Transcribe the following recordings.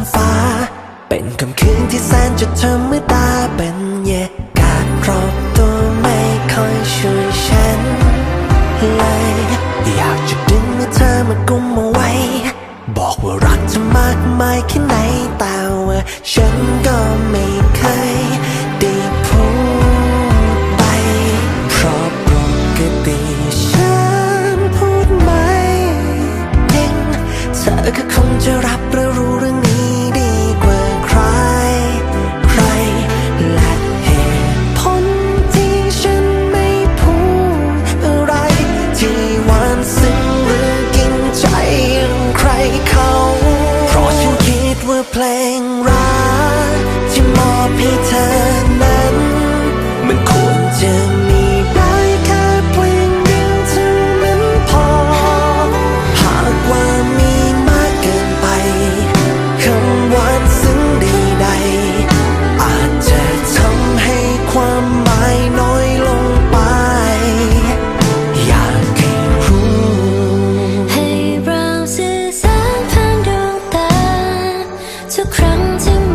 นฟ้า เป็นค่ำคืนที่แสนจะธรรมดาเป็นเยากาศรอบตัวไม่ค่อยช่วยฉันเลยอยากจะดึงมือเธอมากุมเอาไว้ บอกว่ารักเธอมากมายแค่ไหนแต่ว่าฉันก็ 曾经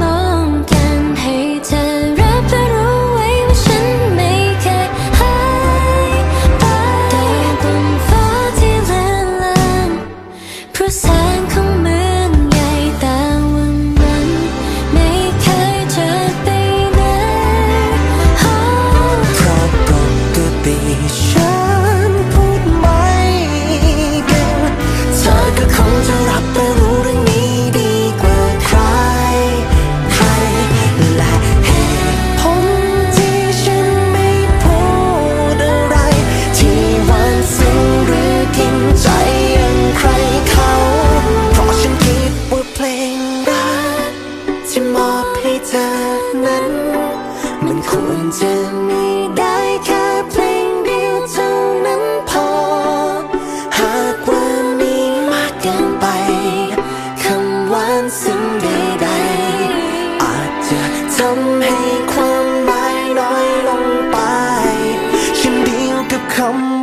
không